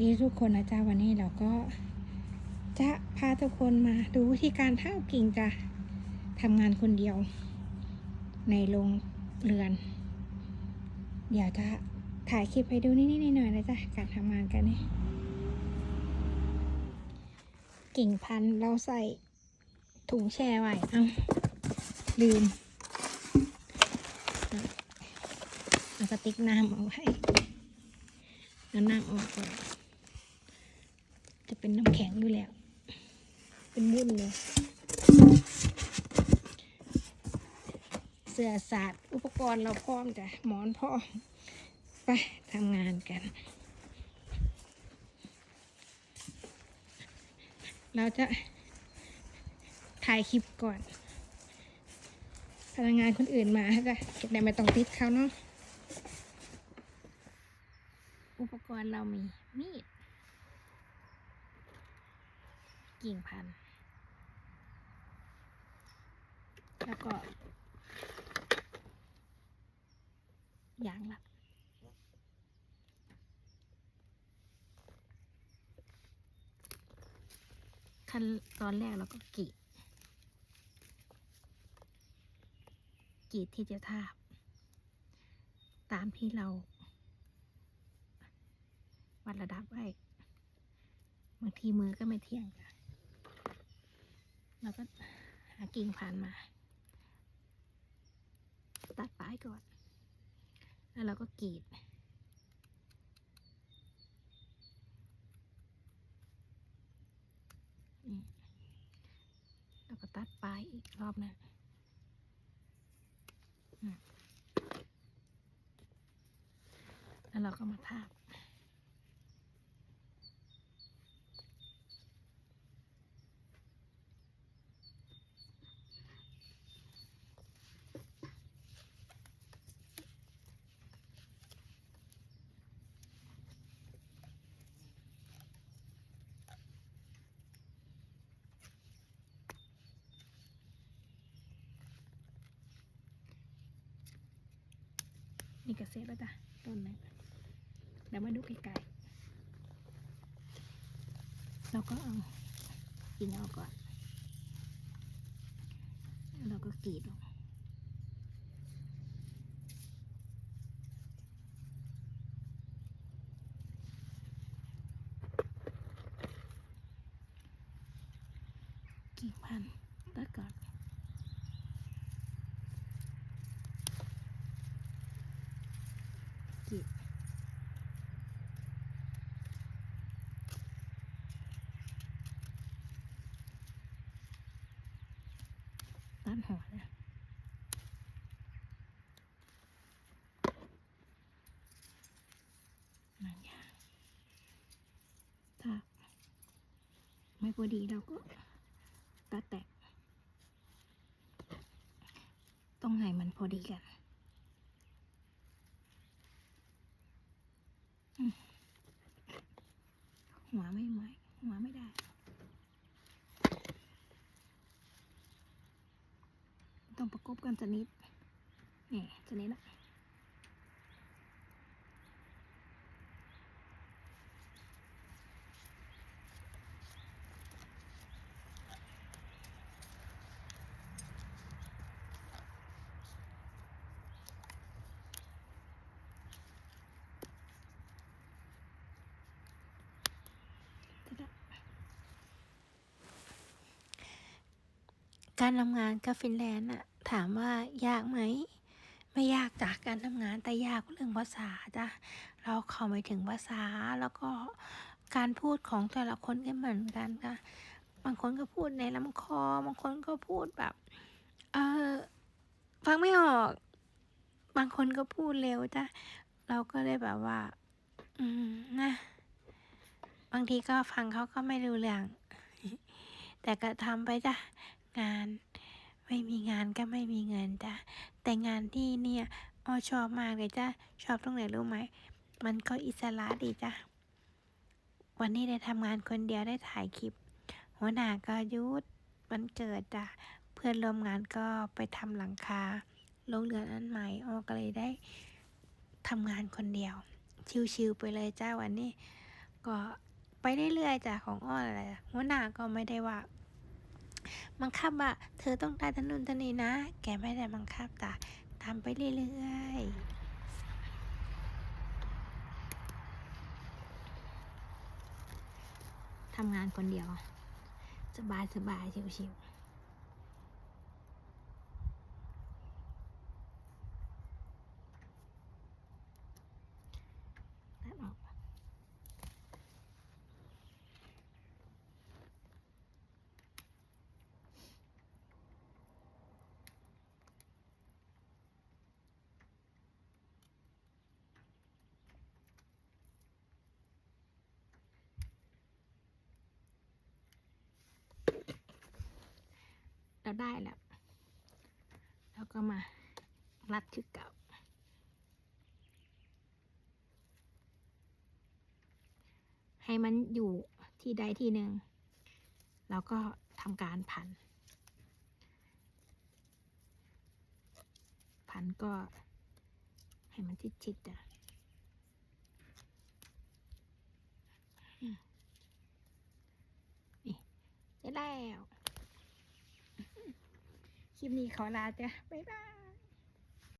ดีทุกคนนะจ๊ะวันนี้เราก็จะพาทุกคนมาดูวิธีการท่ากิ่งจ้ะทำงานคนเดียว ในโรงเรือน เดี๋ยวจะถ่ายคลิปให้ดูนิดๆหน่อยๆนะจ๊ะการทำงานกันนี่กิ่งพันเราใส่ถุงแช่ไว้เอ้าลืมเอาสติ๊กน้ำเอาไว้น้ำออกก่อน จะเป็นน้ำแข็งอยู่แล้ว เป็นวุ่นเลย เสื้อสาดอุปกรณ์เราพร้อมจ้ะหมอนพร้อม ไปทำงานกัน เราจะถ่ายคลิปก่อน พนักงานคนอื่นมาจ้ะจะได้ไม่ต้องติดเขาเนาะอุปกรณ์เรามีมีด กิ่งพันธุ์แล้วก็ยางละขั้นตอนแรกเราก็กรีดกรีดที่จะทาบ ตามที่เรา วัดระดับไว้บางทีมือก็ไม่เที่ยงจ้ะ เราก็หากิ่งผ่านมา ตัดปลายก่อน แล้วเราก็กรีดแล้วก็ตัดปลายอีกรอบหนึงแล้วเราก็มาทาบ นี่ก็เสร็จแล้วจ้ะต้นหนเดี๋ยวมาดูไกลๆเราก็เอากิ่งเอาก่อนแล้วเราก็กรีดออกกิ่งพันตัดก่อนกรีด ตัดหัวนะนั่นอย่างถ้าไม่พอดีเราก็ตัดแตกต้องให้มันพอดีกันหัวไม่ไหวหัวไม่ได้ ต้องประกบกันจะนิดนี่จะนิดละการทำงานกับฟินแลนด์อะ ถามว่ายากไหม ไม่ยากจากการทำงานแต่ยากเรื่องภาษาจ้ะเราเข้าไม่ถึงภาษาแล้วก็การพูดของแต่ละคนก็เหมือนกันค่ะบางคนก็พูดในลำคอบางคนก็พูดแบบ เออฟังไม่ออก บางคนก็พูดเร็วจ้ะเราก็เลยแบบว่า อืมนะบางทีก็ฟังเขาก็ไม่รู้เรื่องแต่ก็ทำไปจ้ะงาน ไม่มีงานก็ไม่มีเงินจ้ะแต่งานที่เนี่ยอ้อชอบมากเลยจ้ะชอบตรงไหนรู้ไหม มันก็อิสระดีจ้ะวันนี้ได้ทำงานคนเดียวได้ถ่ายคลิป หัวหน้าก็ยุดวันเกิดจ้ะเพื่อนร่วมงานก็ไปทำหลังคาโรงเรือนอันใหม่อ้อก็เลยได้ทำงานคนเดียว ชิวๆไปเลยจ้าวันนี้ ก็ไปเรื่อยๆจ้ะของอ้อนอะไรหัวหน้าก็ไม่ได้ว่า บังคับว่าเธอต้องได้ทนนุนทนีนะ แกไม่ได้บังคับจ้ะทำไปเรื่อยๆทำงานคนเดียว สบายสบายชิวๆ เราได้แล้วแล้วก็มารัดคือเก่า ให้มันอยู่ที่ใดที่หนึ่งแล้วก็ทำการพัน พันก็ให้มันชิดๆอะนี่ได้แล้ว คลิปนี้ขอลาจ้ะบ๊ายบาย